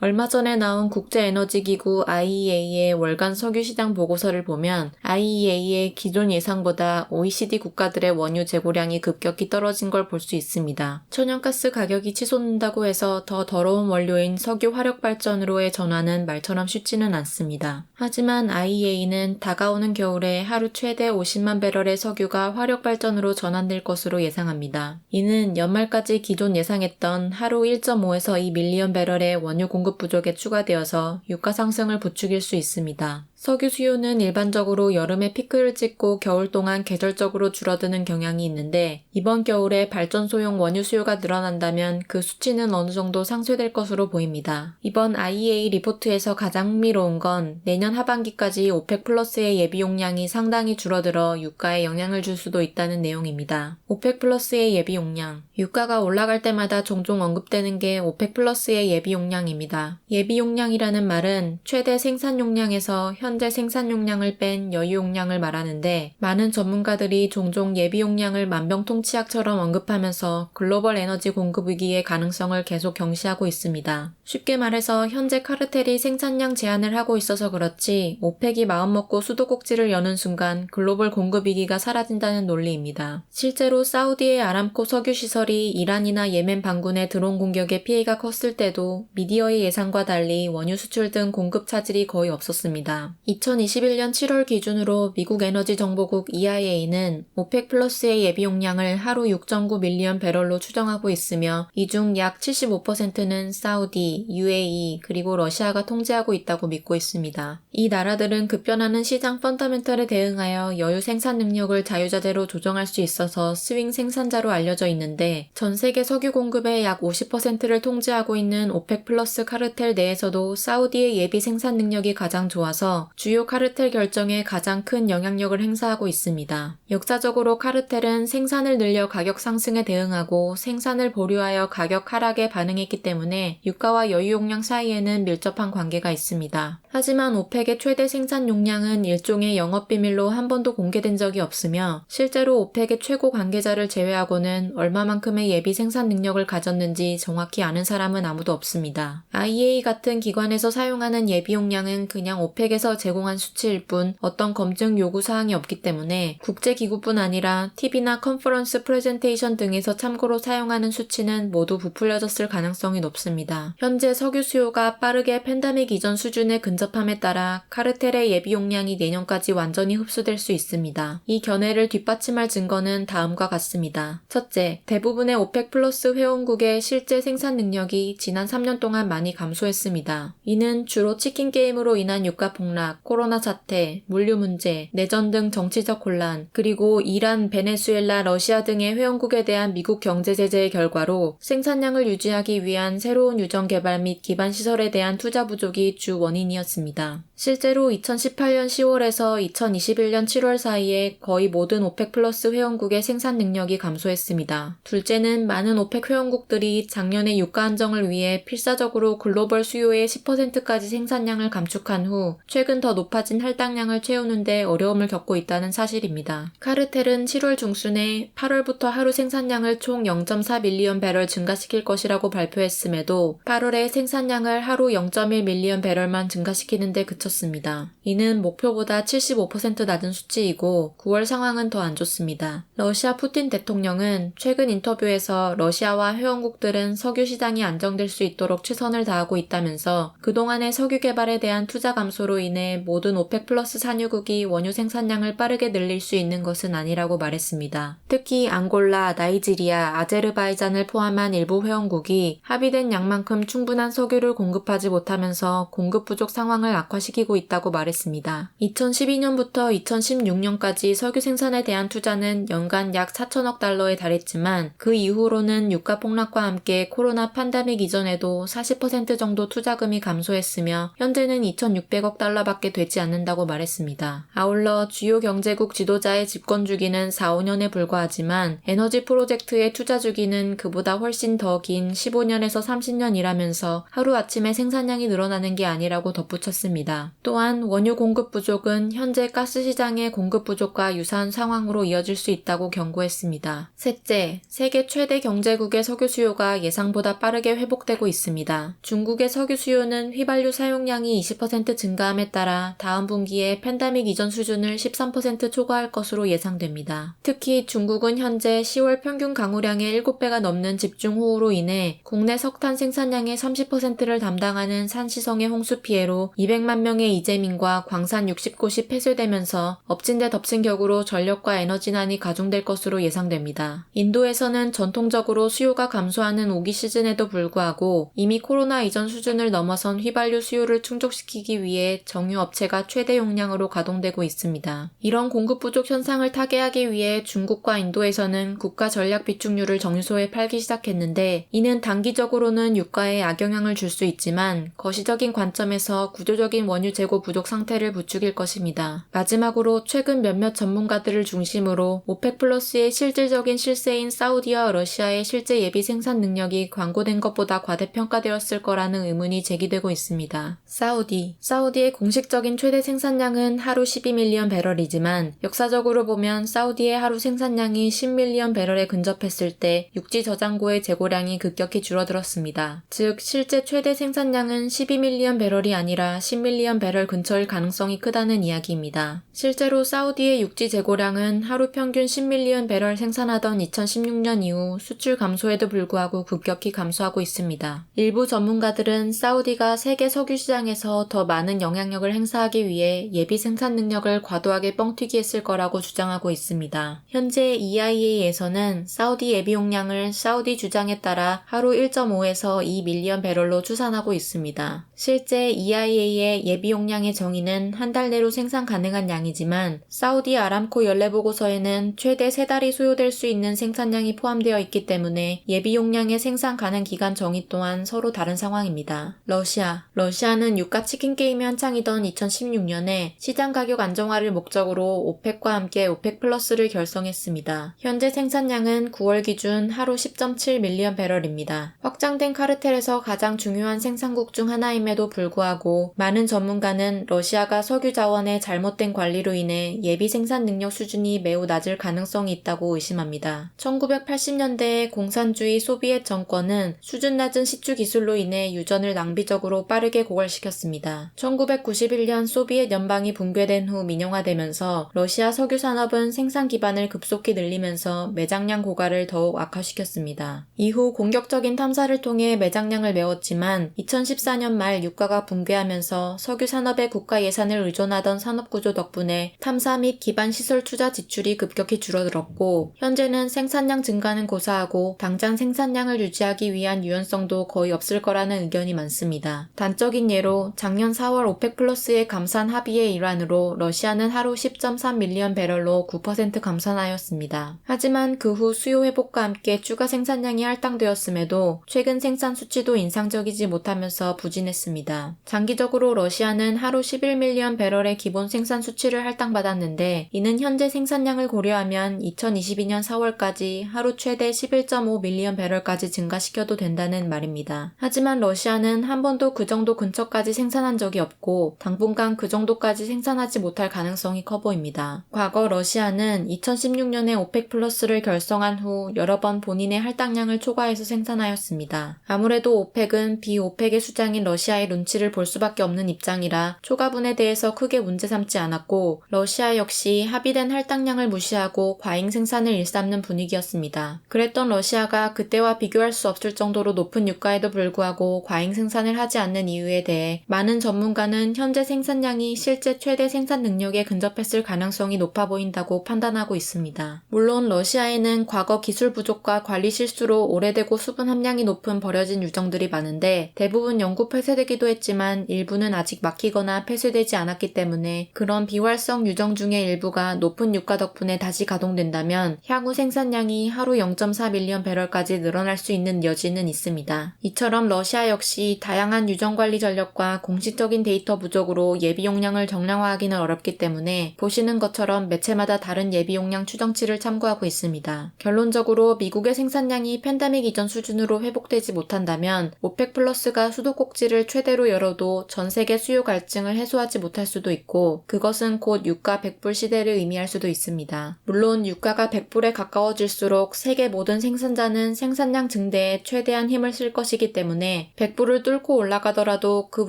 얼마 전에 나온 국제에너지기구 IEA의 월간 석유 시장 보고서를 보면 IEA의 기존 예상보다 OECD 국가들의 원유 재고량이 급격히 떨어진 걸 볼 수 있습니다. 천연가스 가격이 치솟는다고 해서 더 더러운 원료인 석유 화력 발전으로의 전환은 말처럼 쉽지는 않습니다. 하지만 IEA는 다가오는 겨울에 하루 최대 50만 배럴의 석유가 화력 발전으로 전환될 것으로 예상합니다. 이는 연말까지 기존 예상했던 하루 1.5에서 2 밀리언 배럴의 원유 공급 부족에 추가되어서 유가 상승을 부추길 수 있습니다. 석유 수요는 일반적으로 여름에 피크를 찍고 겨울 동안 계절적으로 줄어드는 경향이 있는데 이번 겨울에 발전 소용 원유 수요가 늘어난다면 그 수치는 어느 정도 상쇄될 것으로 보입니다. 이번 IEA 리포트에서 가장 흥미로운 건 내년 하반기까지 오펙 플러스의 예비 용량이 상당히 줄어들어 유가에 영향을 줄 수도 있다는 내용입니다. 오펙 플러스의 예비 용량. 유가가 올라갈 때마다 종종 언급되는 게 오펙 플러스의 예비 용량입니다. 예비 용량이라는 말은 최대 생산 용량에서 현재 생산 용량을 뺀 여유 용량을 말하는데 많은 전문가들이 종종 예비 용량을 만병통치약처럼 언급하면서 글로벌 에너지 공급 위기의 가능성을 계속 경시하고 있습니다. 쉽게 말해서 현재 카르텔이 생산량 제한을 하고 있어서 그렇지 오펙이 마음먹고 수도꼭지를 여는 순간 글로벌 공급 위기가 사라진다는 논리입니다. 실제로 사우디의 아람코 석유 시설이 이란이나 예멘 반군의 드론 공격에 피해가 컸을 때도 미디어의 예상과 달리 원유 수출 등 공급 차질이 거의 없었습니다. 2021년 7월 기준으로 미국 에너지 정보국 EIA는 오펙 플러스의 예비 용량을 하루 6.9 밀리언 배럴로 추정하고 있으며 이 중 약 75%는 사우디, UAE 그리고 러시아가 통제하고 있다고 믿고 있습니다. 이 나라들은 급변하는 시장 펀더멘털에 대응하여 여유 생산 능력을 자유자재로 조정할 수 있어서 스윙 생산자로 알려져 있는데 전 세계 석유 공급의 약 50%를 통제하고 있는 오펙 플러스 카르텔 내에서도 사우디의 예비 생산 능력이 가장 좋아서 주요 카르텔 결정에 가장 큰 영향력을 행사하고 있습니다. 역사적으로 카르텔은 생산을 늘려 가격 상승에 대응하고 생산을 보류하여 가격 하락에 반응했기 때문에 유가와 여유 용량 사이에는 밀접한 관계가 있습니다. 하지만 오펙의 최대 생산 용량은 일종의 영업 비밀로 한 번도 공개된 적이 없으며 실제로 오펙의 최고 관계자를 제외하고는 얼마만큼의 예비 생산 능력을 가졌는지 정확히 아는 사람은 아무도 없습니다. IEA 같은 기관에서 사용하는 예비 용량은 그냥 오펙에서 제 공한 수치일 뿐 어떤 검증 요구 사항이 없기 때문에 국제기구뿐 아니라 TV나 컨퍼런스 프레젠테이션 등에서 참고로 사용하는 수치는 모두 부풀려졌을 가능성이 높습니다. 현재 석유 수요가 빠르게 팬데믹 이전 수준에 근접함에 따라 카르텔의 예비 용량이 내년까지 완전히 흡수될 수 있습니다. 이 견해를 뒷받침할 증거는 다음과 같습니다. 첫째, 대부분의 오펙 플러스 회원국의 실제 생산 능력이 지난 3년 동안 많이 감소했습니다. 이는 주로 치킨 게임으로 인한 유가 폭락, 코로나 사태, 물류 문제, 내전 등 정치적 혼란, 그리고 이란, 베네수엘라, 러시아 등의 회원국에 대한 미국 경제 제재의 결과로 생산량을 유지하기 위한 새로운 유전 개발 및 기반 시설에 대한 투자 부족이 주 원인이었습니다. 실제로 2018년 10월에서 2021년 7월 사이에 거의 모든 오펙 플러스 회원국의 생산 능력이 감소했습니다. 둘째는 많은 오펙 회원국들이 작년에 유가 안정을 위해 필사적으로 글로벌 수요의 10%까지 생산량을 감축한 후 최근 더 높아진 할당량을 채우는데 어려움을 겪고 있다는 사실입니다. 카르텔은 7월 중순에 8월부터 하루 생산량을 총 0.4 밀리언 배럴 증가시킬 것이라고 발표했음에도 8월에 생산량을 하루 0.1 밀리언 배럴만 증가시키는 데 그쳤습니다. 이는 목표보다 75% 낮은 수치이고 9월 상황은 더 안 좋습니다. 러시아 푸틴 대통령은 최근 인터뷰에서 러시아와 회원국들은 석유 시장이 안정될 수 있도록 최선을 다하고 있다면서 그동안의 석유 개발에 대한 투자 감소로 인해 모든 오펙 플러스 산유국이 원유 생산량을 빠르게 늘릴 수 있는 것은 아니라고 말했습니다. 특히 앙골라, 나이지리아, 아제르바이잔을 포함한 일부 회원국이 합의된 양만큼 충분한 석유를 공급하지 못하면서 공급 부족 상황을 악화시키고 있다고 말했습니다. 2012년부터 2016년까지 석유 생산에 대한 투자는 연간 약 4천억 달러에 달했지만 그 이후로는 유가 폭락과 함께 코로나 판데믹 이전에도 40% 정도 투자금이 감소했으며 현재는 2,600억 달러밖에 배럴밖에 되지 않는다고 말했습니다. 아울러 주요 경제국 지도자의 집권 주기는 4, 5년에 불과하지만 에너지 프로젝트의 투자 주기는 그보다 훨씬 더 긴 15년에서 30년이라면서 하루아침에 생산량이 늘어나는 게 아니라고 덧붙였습니다. 또한 원유 공급 부족은 현재 가스 시장의 공급 부족과 유사한 상황으로 이어질 수 있다고 경고했습니다. 셋째, 세계 최대 경제국의 석유 수요가 예상보다 빠르게 회복되고 있습니다. 중국의 석유 수요는 휘발유 사용량이 20% 증가함에 따라 다음 분기에 팬데믹 이전 수준을 13% 초과할 것으로 예상됩니다. 특히 중국은 현재 10월 평균 강우량의 7배가 넘는 집중호우로 인해 국내 석탄 생산량의 30%를 담당하는 산시성의 홍수 피해로 200만 명의 이재민과 광산 60곳이 폐쇄되면서 엎친 데 덮친 격으로 전력과 에너지난이 가중될 것으로 예상됩니다. 인도에서는 전통적으로 수요가 감소하는 오기 시즌에도 불구하고 이미 코로나 이전 수준을 넘어선 휘발유 수요를 충족시키기 위해 정유 업체가 최대 용량으로 가동되고 있습니다. 이런 공급 부족 현상을 타개하기 위해 중국과 인도에서는 국가 전략 비축유를 정유소에 팔기 시작했는데 이는 단기적으로는 유가에 악영향을 줄 수 있지만 거시적인 관점에서 구조적인 원유 재고 부족 상태를 부추길 것입니다. 마지막으로 최근 몇몇 전문가들을 중심으로 오펙 플러스의 실질적인 실세인 사우디와 러시아의 실제 예비 생산 능력이 광고된 것보다 과대평가되었을 거라는 의문이 제기되고 있습니다. 사우디. 사우디의 공식 적인 최대 생산량은 하루 12밀리언 배럴이지만 역사적으로 보면 사우디의 하루 생산량이 10밀리언 배럴에 근접했을 때 육지 저장고의 재고량이 급격히 줄어들었습니다. 즉 실제 최대 생산량은 12밀리언 배럴이 아니라 10밀리언 배럴 근처일 가능성이 크다는 이야기입니다. 실제로 사우디의 육지 재고량은 하루 평균 10밀리언 배럴 생산하던 2016년 이후 수출 감소에도 불구하고 급격히 감소하고 있습니다. 일부 전문가들은 사우디가 세계 석유 시장에서 더 많은 영향력을 행사하기 위해 예비 생산 능력을 과도하게 뻥튀기 했을 거라고 주장하고 있습니다. 현재 EIA에서는 사우디 예비 용량을 사우디 주장에 따라 하루 1.5에서 2밀리언 배럴로 추산하고 있습니다. 실제 EIA의 예비 용량의 정의는 한 달 내로 생산 가능한 양이지만 사우디 아람코 연례 보고서에는 최대 3달이 소요될 수 있는 생산량이 포함되어 있기 때문에 예비 용량의 생산 가능 기간 정의 또한 서로 다른 상황입니다. 러시아. 러시아는 유가 치킨 게임이 한창이던 2016년에 시장 가격 안정화를 목적으로 오펙과 함께 오펙 플러스를 결성했습니다. 현재 생산량은 9월 기준 하루 10.7 밀리언 배럴입니다. 확장된 카르텔에서 가장 중요한 생산국 중 하나임에도 불구하고 많은 전문가는 러시아가 석유 자원의 잘못된 관리로 인해 예비 생산 능력 수준이 매우 낮을 가능성이 있다고 의심합니다. 1980년대에 공산주의 소비엣 정권은 수준 낮은 시추 기술로 인해 유전을 낭비적으로 빠르게 고갈시켰습니다. 1991년 소비엣 연방이 붕괴된 후 민영화되면서 러시아 석유 산업은 생산 기반을 급속히 늘리면서 매장량 고갈을 더욱 악화시켰습니다. 이후 공격적인 탐사를 통해 매장량을 메웠지만 2014년 말 유가가 붕괴하면서 석유 산업에 국가 예산을 의존하던 산업 구조 덕분에 탐사 및 기반 시설 투자 지출이 급격히 줄어들었고 현재는 생산량 증가는 고사하고 당장 생산량을 유지하기 위한 유연성도 거의 없을 거라는 의견이 많습니다. 단적인 예로 작년 4월 오펙 플러스 의 감산 합의의 일환으로 러시아는 하루 10.3 밀리언 배럴로 9% 감산하였습니다. 하지만 그 후 수요 회복과 함께 추가 생산량이 할당되었음에도 최근 생산 수치도 인상적이지 못하면서 부진했습니다. 장기적으로 러시아는 하루 11밀리언 배럴의 기본 생산 수치를 할당받았는데 이는 현재 생산량을 고려하면 2022년 4월까지 하루 최대 11.5 밀리언 배럴까지 증가시켜도 된다는 말입니다. 하지만 러시아는 한 번도 그 정도 근처까지 생산한 적이 없고 당분간 그 정도까지 생산하지 못할 가능성이 커 보입니다. 과거 러시아는 2016년에 오펙 플러스를 결성한 후 여러 번 본인의 할당량을 초과해서 생산하였습니다. 아무래도 오펙은 비오펙의 수장인 러시아의 눈치를 볼 수밖에 없는 입장이라 초과분에 대해서 크게 문제 삼지 않았고 러시아 역시 합의된 할당량을 무시하고 과잉 생산을 일삼는 분위기였습니다. 그랬던 러시아가 그때와 비교할 수 없을 정도로 높은 유가에도 불구하고 과잉 생산을 하지 않는 이유에 대해 많은 전문가는 현재 생산량이 실제 최대 생산 능력에 근접했을 가능성이 높아 보인다고 판단하고 있습니다. 물론 러시아에는 과거 기술 부족과 관리 실수로 오래되고 수분 함량이 높은 버려진 유정들이 많은데 대부분 영구 폐쇄되기도 했지만 일부는 아직 막히거나 폐쇄되지 않았기 때문에 그런 비활성 유정 중의 일부가 높은 유가 덕분에 다시 가동된다면 향후 생산량이 하루 0.4 밀리언 배럴까지 늘어날 수 있는 여지는 있습니다. 이처럼 러시아 역시 다양한 유정 관리 전력과 공식적인 데이터 부족 으로 결론적으로 예비 용량을 정량화하기는 어렵기 때문에 보시는 것처럼 매체마다 다른 예비 용량 추정치를 참고하고 있습니다. 결론적으로 미국의 생산량이 팬데믹 이전 수준으로 회복되지 못한다면 오펙 플러스가 수도꼭지를 최대로 열어도 전 세계 수요 갈증을 해소하지 못할 수도 있고 그것은 곧 유가 100불 시대를 의미할 수도 있습니다. 물론 유가가 100불에 가까워질수록 세계 모든 생산자는 생산량 증대에 최대한 힘을 쓸 것이기 때문에 100불을 뚫고 올라가더라도 그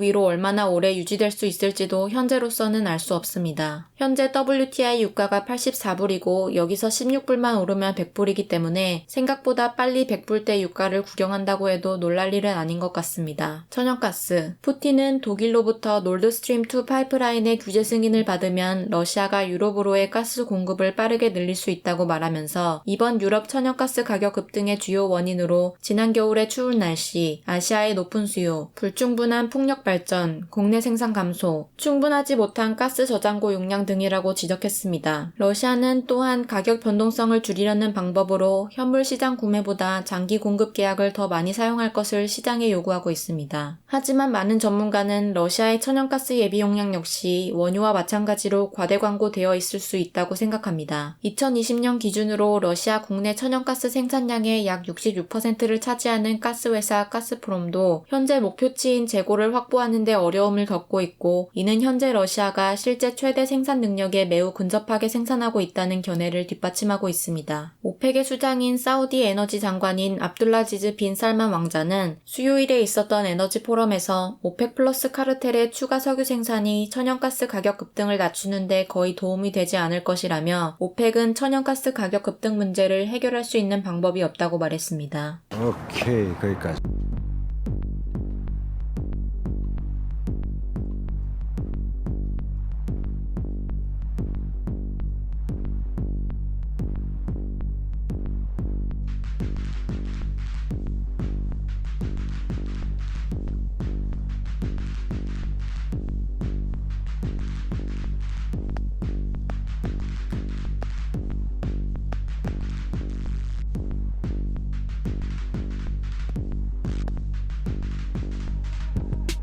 위로 얼마나 오래 유지될 수 있을지도 현재로서는 알 수 없습니다. 현재 WTI 유가가 84불이고 여기서 16불만 오르면 100불이기 때문에 생각보다 빨리 100불대 유가를 구경한다고 해도 놀랄 일은 아닌 것 같습니다. 천연가스. 푸틴은 독일로부터 노르드스트림2 파이프라인의 규제 승인을 받으면 러시아가 유럽으로의 가스 공급을 빠르게 늘릴 수 있다고 말하면서 이번 유럽 천연가스 가격 급등의 주요 원인으로 지난 겨울의 추운 날씨, 아시아의 높은 수요, 불충분한 풍력 발전, 국내 생산 감소, 충분하지 못한 가스 저장고 용량 등이라고 지적했습니다. 러시아는 또한 가격 변동성을 줄이려는 방법으로 현물 시장 구매보다 장기 공급 계약을 더 많이 사용할 것을 시장에 요구하고 있습니다. 하지만 많은 전문가는 러시아의 천연가스 예비 용량 역시 원유와 마찬가지로 과대 광고되어 있을 수 있다고 생각합니다. 2020년 기준으로 러시아 국내 천연가스 생산량의 약 66%를 차지하는 가스회사 가스프롬도 현재 목표치인 재고를 확보하는 데 어려움을 겪고 있고 이는 현재 러시아가 실제 최대 생산 능력에 매우 근접하게 생산하고 있다는 견해를 뒷받침하고 있습니다. 오펙의 수장인 사우디 에너지 장관인 압둘라지즈 빈 살만 왕자는 수요일에 있었던 에너지 포럼에서 오펙 플러스 카르텔의 추가 석유 생산이 천연가스 가격 급등을 낮추는데 거의 도움이 되지 않을 것이라며 오펙은 천연가스 가격 급등 문제를 해결할 수 있는 방법이 없다고 말했습니다. 오케이 거기까지